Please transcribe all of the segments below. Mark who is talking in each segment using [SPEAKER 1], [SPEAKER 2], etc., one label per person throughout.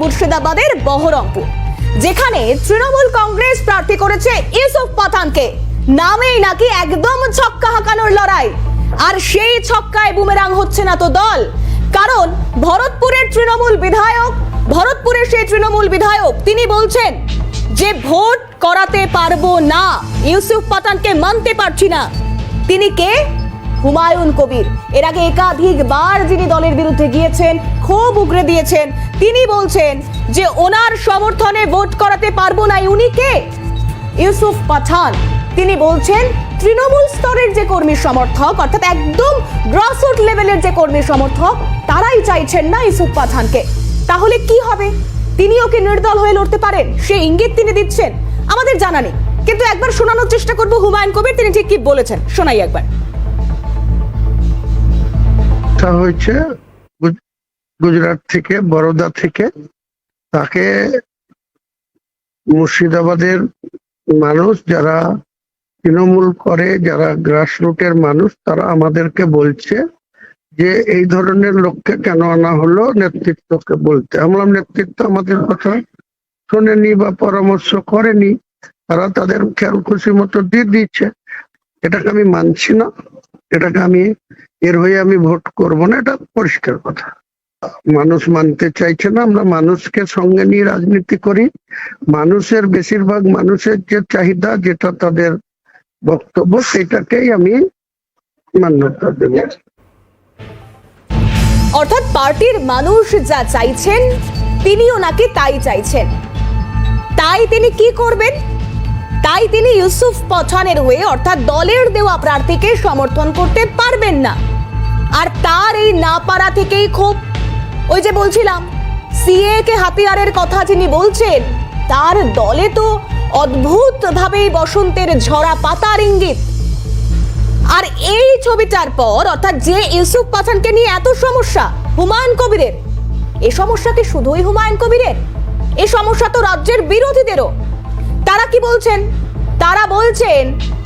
[SPEAKER 1] মুর্শিদাবাদের বহরমপুর, যেখানে তৃণমূল কংগ্রেস প্রার্থী করেছে ইউসুফ পাঠানকে। নামেই নাকি একদম ছক্কা হাঁকানোর লড়াই। আর সেই ছক্কায় বুমেরাং হচ্ছে না তো দল। কারণ ভরতপুরের তৃণমূল বিধায়ক, ভরতপুরের সেই তৃণমূল বিধায়ক, তিনি বলছেন যে ভোট করাতে পারব না, ইউসুফ পাঠানকে মানতে পারছি না। তিনি কে? হুমায়ুন কবির। এর আগে একাধিকবার যিনি দলের বিরুদ্ধে গিয়েছেন, খুব উগরে দিয়েছেন। তিনি বলছেন যে ওনার সমর্থনে ভোট করাতে পারব না, উনি কে? ইউসুফ পাঠান। তিনি বলছেন, তৃণমূল স্তরের যে কর্মী সমর্থক, অর্থাৎ একদম গ্রাসরুট লেভেলের যে কর্মী সমর্থক, তারাই চাইছেন না ইউসুফ পাঠানকে। তাহলে কি হবে? তিনিও কি নির্দল হয়ে লড়তে পারেন? সে ইঙ্গিত তিনি দিচ্ছেন? আমাদের জানা নেই। কিন্তু একবার শোনানোর চেষ্টা করব হুমায়ুন কবির, তিনি ঠিক কি বলেছেন? শোনাই একবার।
[SPEAKER 2] হয়েছে গুজরাট থেকে, বরোদা থেকে, তাকে মুর্শিদাবাদের মানুষ যারা তৃণমূল করে, যারা গ্রাসরুটের মানুষ, তারা আমাদেরকে বলছে যে এই ধরনের লোককে কেন আনা হলো নেতৃত্বকে বলতে। আমরা নেতৃত্ব আমাদের কথা শোনেনি বা পরামর্শ করেনি, তারা তাদের খেয়াল খুশি মতো দিয়ে দিচ্ছে এটাকে আমি মানছি না, এটাকে আমি, এর হয়ে আমি ভোট করব না, এটা পরিষ্কার কথা। মানুষ মানতে চাইছে না, আমরা মানুষকে সঙ্গে নিয়ে রাজনীতি করি। মানুষের বেশিরভাগ মানুষের যে চাহিদা, যেটা তাদের বক্তব্য, সেটাকেই আমি মান্যতা দেব।
[SPEAKER 1] অর্থাৎ পার্টির মানুষ যা চাইছেন, তিনিও নাকি তাই চাইছেন। তাই তিনি কি করবেন? তাই তিনি ইউসুফ পঠানের হয়ে, অর্থাৎ দলের দেওয়া প্রার্থীকে সমর্থন করতে পারবেন না। আর তার এই না পারা থেকেই খুব ওই যে বলছিলাম সিএ কে হাতিয়ারের কথা যিনি বলছেন, তার দলে তো অদ্ভুত ভাবেই বসন্তের ঝরা পাতার ইঙ্গিত। আর এই ছবিটার পর, অর্থাৎ যে ইউসুফ পাঠানকে নিয়ে এত সমস্যা, হুমায়ুন কবিরের, এ সমস্যা কি শুধুই হুমায়ুন কবিরের? এ সমস্যা তো রাজ্যের বিরোধীদেরও। তারা কি বলছেন? তারা বলছেন,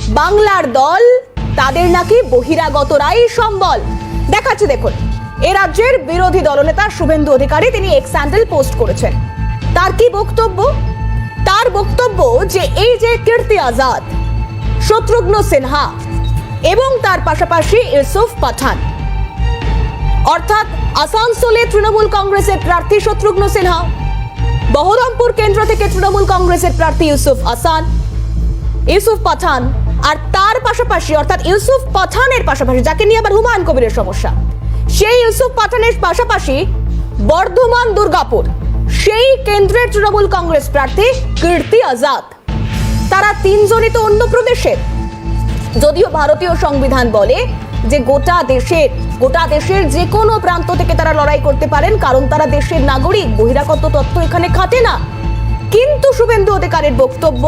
[SPEAKER 1] বাংলার দল তাদের নাকি বহিরাগতরাই সম্বল। দেখাচ্ছে দেখুন। এ রাজ্যের বিরোধী দলনেতা শুভেন্দু অধিকারী তিনি এক্স স্যান্ডেল পোস্ট করেছেন। তার কি বক্তব্য? তার বক্তব্য যে এই যে কীর্তি আজাদ, শত্রুঘ্ন সিনহা এবং তার পাশাপাশি ইউসুফ পাঠান। অর্থাৎ আসানসোলে তৃণমূল কংগ্রেসের প্রার্থী শত্রুঘ্ন সিনহা, বহরমপুর কেন্দ্র থেকে তৃণমূল কংগ্রেসের প্রার্থী ইউসুফ আসান ইউসুফ পাঠান আর তার পাশাপাশি অর্থাৎ ইউসুফ পাঠানের পাশাপাশি, যাকে নিয়ে আবার হুমায়ুন কবিরের সমস্যা। সেই ইউসুফ পাঠানের পাশাপাশি বর্ধমান, দুর্গাপুর। সেই কেন্দ্রের তৃণমূল কংগ্রেস প্রার্থী কীর্তি আজাদ। তারা তিনজনই তো অন্য প্রদেশের যদিও ভারতীয় সংবিধান বলে যে গোটা দেশের গোটা দেশের যে কোনো প্রান্ত থেকে তারা লড়াই করতে পারেন, কারণ তারা দেশের নাগরিক, বহিরাগত তথ্য এখানে খাটে না। কিন্তু শুভেন্দু অধিকারের বক্তব্য,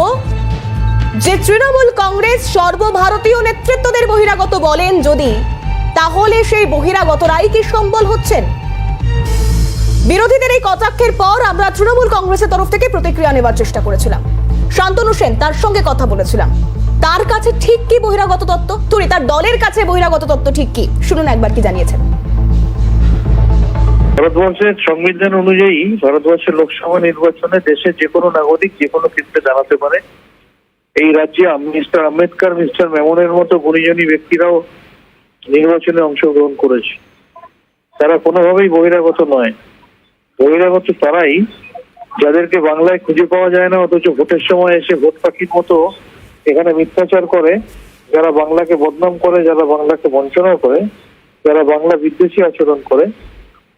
[SPEAKER 1] যে তৃণমূল কংগ্রেস সর্বভারতীয় নেতৃত্বদের বহিরাগত বলেন যদি তাহলে সেই বহিরাগতরাই কি সম্বল হচ্ছেন? বিরোধীদের এই কটাক্ষের পর আমরা তৃণমূল কংগ্রেসের তরফ থেকে প্রতিক্রিয়া নেবার চেষ্টা করেছিলাম। শান্তনু সেন তার সঙ্গে কথা বলেছিলাম। তার কাছে ঠিক কি বহিরাগত তত্ত্ব? তুই তার দলের কাছে বহিরাগত তত্ত্ব ঠিক কি? শুনুন একবার কি জানিয়েছেন।
[SPEAKER 3] ভারতবর্ষের সংবিধান অনুযায়ী ভারতবর্ষের লোকসভা নির্বাচনে দেশের যে কোনো নাগরিক যে কোনো ক্ষেত্রে দাঁড়াতে পারে। এই রাজ্যে মিস্টার আম্বেদকর, মিস্টার মেমনের মতো গুণীজনী ব্যক্তিরাও নির্বাচনে অংশগ্রহণ করেছে। তারা কোনোভাবেই বহিরাগত নয়। বহিরাগত তারাই যাদেরকে বাংলায় খুঁজে পাওয়া যায় না, অথচ ভোটের সময় এসে ভোট পাখির মতো এখানে মিথ্যাচার করে, যারা বাংলাকে বদনাম করে, যারা বাংলাকে বঞ্চনা করে, যারা বাংলা বিদ্বেষী আচরণ করে,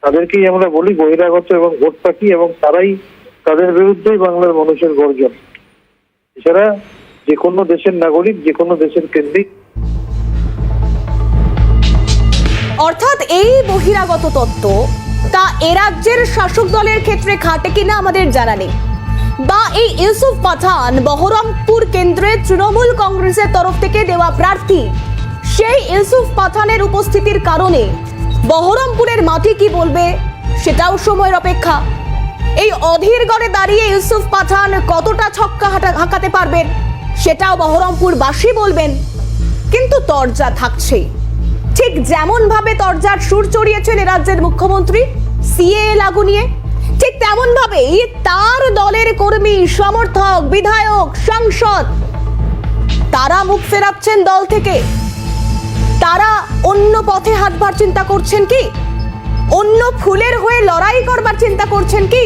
[SPEAKER 3] তাদেরকেই আমরা বলি বহিরাগত এবং ভোট পাখি এবং তারাই তাদের বিরুদ্ধেই বাংলার মানুষের গর্জন। এছাড়া যে কোনো দেশের নাগরিক যে কোনো দেশের কেন্দ্রিক
[SPEAKER 1] অর্থাৎ এই বহিরাগত তত্ত্ব, তা এ রাজ্যের শাসক দলের ক্ষেত্রে খাটে কিনা আমাদের জানা নেই। বা এই ইউসুফ পাঠান বহরমপুর কেন্দ্রে তৃণমূল কংগ্রেসের তরফ থেকে দেওয়া প্রার্থী, সেই ইউসুফ পাঠানের উপস্থিতির কারণে বহরমপুরের মাটি কি বলবে সেটাও সময়ের অপেক্ষা। এই অধীর গড়ে দাঁড়িয়ে ইউসুফ পাঠান কতটা ছক্কা হাঁকাতে পারবেন, সেটাও বহরমপুর বাসী বলবেন। কিন্তু তরজা থাকছেই। ঠিক যেমন ভাবে তরজার সুর চড়িয়েছেন রাজ্যের মুখ্যমন্ত্রী, সিএ লাগু নিয়ে, ঠিক তেমন ভাবেই তার দলের কর্মী, সমর্থক, বিধায়ক, সাংসদ, তারা মুখ ফেরাচ্ছেন দল থেকে। তারা অন্য পথে হাঁটবার চিন্তা করছেন কি? অন্য ফুলের হয়ে লড়াই করবার চিন্তা করছেন কি?